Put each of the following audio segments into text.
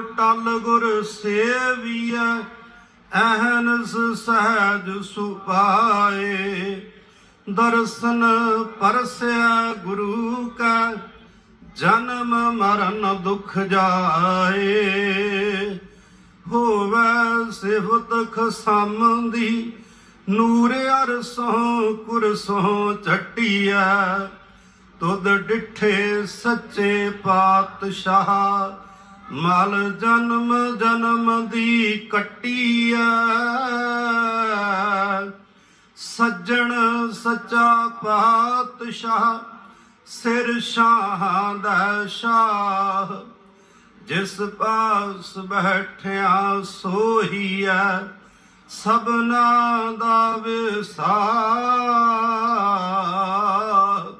ਟਲ ਗੁਰ ਸੇਵੀਐ, ਅਹਨਸ ਸਹਿਜ ਸੁਪਾਏ ਦਰਸ਼ਨ ਪਰਸਿਆ ਗੁਰੂ ਕਾ, ਜਨਮ ਮਰਨ ਦੁਖ ਜਾਏ। ਹੋਵੇ ਸਿਫਤ ਖਸਮ ਦੀ ਨੂਰ ਅਰਸੋਂ ਕੁਰਸੋਂ ਚਟੀਐ ਤੁਧ ਡਿਠੇ ਸੱਚੇ ਪਾਤਸ਼ਾਹ ਮਲ ਜਨਮ ਜਨਮ ਦੀ ਕੱਟੀ ਕੱਟੀਐ। ਸੱਜਣ ਸੱਚਾ ਪਾਤਸ਼ਾਹ, ਸਿਰ ਸ਼ਾਹਾਂ ਦਾ ਸ਼ਾਹ। ਜਿਸ ਪਾਸ ਬੈਠਿਆ ਸੋਹੀਐ, ਸਭਨਾ ਦਾ ਵਿਸਾਰ।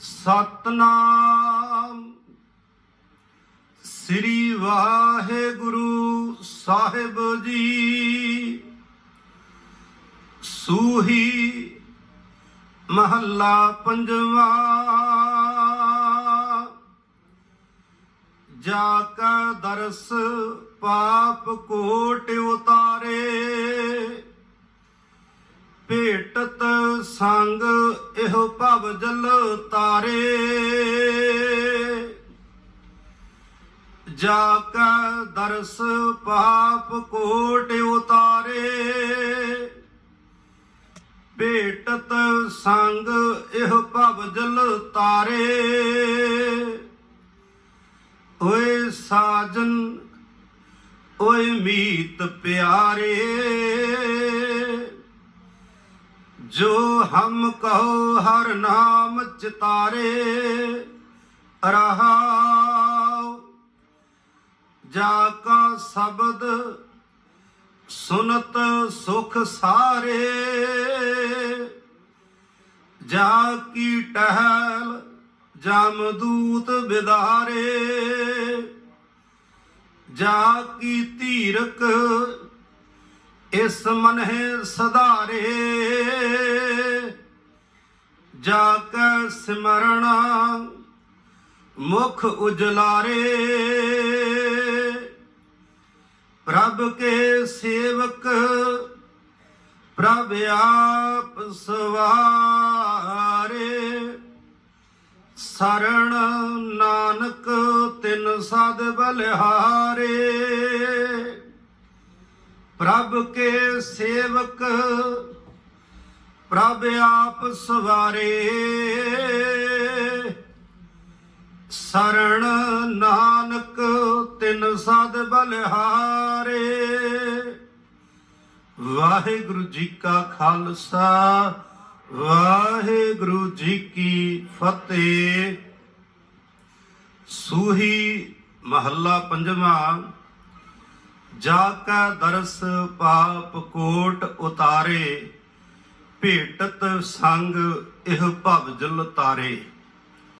ਸਤਨਾਮ ਸ੍ਰੀ ਵਾਹਿਗੁਰੂ ਸਾਹਿਬ ਜੀ। ਸੂਹੀ ਮਹੱਲਾ ਪੰਜਵਾ। ਜਾ ਕਾ ਦਰਸ ਪਾਪ ਕੋਟ ਉਤਾਰੇ। ਭੇਟਤ ਸੰਗ ਇਹੋ ਭਵ ਜਲ ਤਾਰੇ। ਜਾ ਕਾ ਦਰਸ ਪਾਪ ਕੋਟ ਉਤਾਰੇ। ਭੇਟਤ ਸੰਗ ਇਹ ਭਵ ਜਲ ਤਾਰੇ। ਓਏ ਸਾਜਨ, ਓਏ ਮੀਤ ਪਿਆਰੇ। ਜੋ ਹਮ ਕਹੋ ਹਰ ਨਾਮ ਚਿਤਾਰੇ। ਜਾ ਕਾ ਸ਼ਬਦ ਸੁਨਤ ਸੁਖ ਸਾਰੇ। ਜਾ ਕੀ ਟਹਿਲ ਜਮਦੂਤ ਬਿਦਾਰੇ। ਜਾ ਕੀ ਧੀਰਕ, ਇਸ ਮਨਹਿ ਸਧਾਰੇ। ਜਾ ਕੈ ਸਿਮਰਣਾ ਮੁਖ ਉਜਲਾਰੇ। ਪ੍ਰਭ ਕੇ ਸੇਵਕ, ਪ੍ਰਭ ਆਪ ਸਵਾਰੇ। ਸਰਣ ਨਾਨਕ ਤਿਨ ਸਦ ਬਲਿਹਾਰੇ। ਪ੍ਰਭ ਕੇ ਸੇਵਕ, ਪ੍ਰਭ ਆਪ ਸਵਾਰੇ। ਸਰਣ ਨਾਨਕ ਤਿਨ ਸਦ ਬਲਿਹਾਰੇ। ਵਾਹਿਗੁਰੂ ਜੀ ਕਾ ਖਾਲਸਾ, ਵਾਹਿਗੁਰੂ ਜੀ ਕੀ ਫਤਿਹ। ਸੂਹੀ ਮਹੱਲਾ ਪੰਜਵਾਂ, ਜਾ ਕਾ ਦਰਸ ਪਾਪ ਕੋਟ ਉਤਾਰੇ, ਭੇਟਤ ਸੰਗ ਇਹ ਭਵ ਜਲ ਤਾਰੇ।